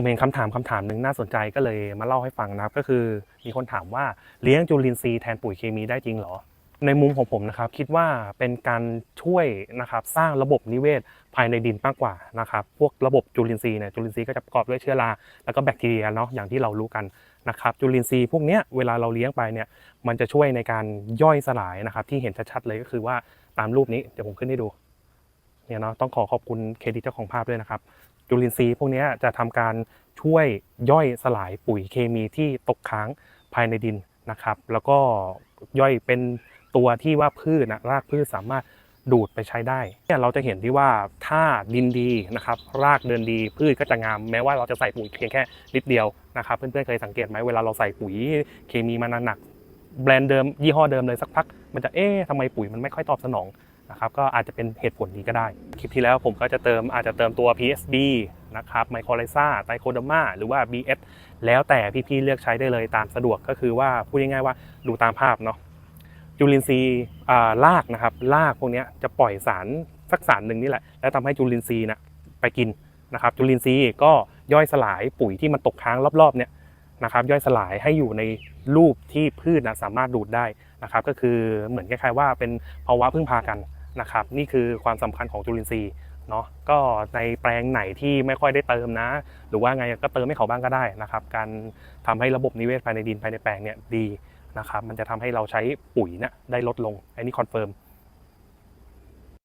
ผมเห็นคำถามคำถามหนึ่งน่าสนใจก็เลยมาเล่าให้ฟังนะครับ ก็คือมีคนถามว่าเลี้ยงจุลินทรีย์แทนปุ๋ยเคมีได้จริงเหรอ ในมุมของผมนะครับ คิดว่าเป็นการช่วยนะครับสร้างระบบนิเวศภายในดินมากกว่านะครับ พวกระบบจุลินทรีย์เนี่ยจุลินทรีย์ก็จะประกอบด้วยเชื้อราแล้วก็แบคทีเรียเนาะอย่างที่เรารู้กันนะครับ จุลินทรีย์พวกเนี้ยเวลาเราเลี้ยงไปเนี่ยมันจะช่วยในการย่อยสลายนะครับ ที่เห็นชัดๆเลยก็คือว่าตามรูปนี้เดี๋ยวผมขึ้นให้ดูเนี่ยเนาะต้องขอขอบคุณเครดิตเจ้าของภาพด้วยนะครับ จุลินทรีย์พวกนี้จะทำการช่วยย่อยสลายปุ๋ยเคมีที่ตกค้างภายในดินนะครับ แล้วก็ย่อยเป็นตัวที่ว่าพืชนะรากพืชสามารถดูดไปใช้ได้เนี่ยเราจะเห็นที่ว่าถ้าดินดีนะครับ รากเดินดีพืชก็จะงามแม้ว่าเราจะใส่ปุ๋ยเพียงแค่นิดเดียวนะครับเพื่อนๆเคยสังเกตไหมเวลาเราใส่ปุ๋ยเคมีมาหนักแบรนด์เดิมยี่ห้อเดิมเลยสักพัก มันจะเอ๊ะทำไมปุ๋ยมันไม่ค่อยตอบสนอง นะครับก็อาจจะเป็นเหตุผลนี้ก็ได้ คลิปที่แล้วผมก็จะเติมอาจจะเติมตัว PSB นะครับไมโครไลซ่าไตโคดามาหรือว่า BS แล้วแต่พี่ๆเลือกใช้ได้เลยตามสะดวกก็คือว่าพูดง่ายๆว่าดูตามภาพเนาะจุลินทรีย์อ่ารากนะครับรากพวกนี้จะปล่อยสารสักสารหนึ่งนี่แหละ แล้วทำให้จุลินทรีย์นะไปกินนะครับ จุลินทรีย์ก็ย่อยสลายปุ๋ยที่มันตกค้างรอบๆเนี่ยนะครับ ย่อยสลายให้อยู่ในรูปที่พืชนะสามารถดูดได้นะครับ ก็คือเหมือนคล้ายๆว่าเป็นภาวะพึ่งพากัน นะครับนี่คือความสำคัญของจุลินทรีย์เนาะก็ในแปลงไหนที่ไม่ค่อยได้เติมนะ หรือว่าไงก็เติมให้เขาบ้างก็ได้นะครับ การทำให้ระบบนิเวศภายในดินภายในแปลงเนี่ยดีนะครับมันจะทำให้เราใช้ปุ๋ยเนะได้ลดลงอันนี้คอนเฟิร์ม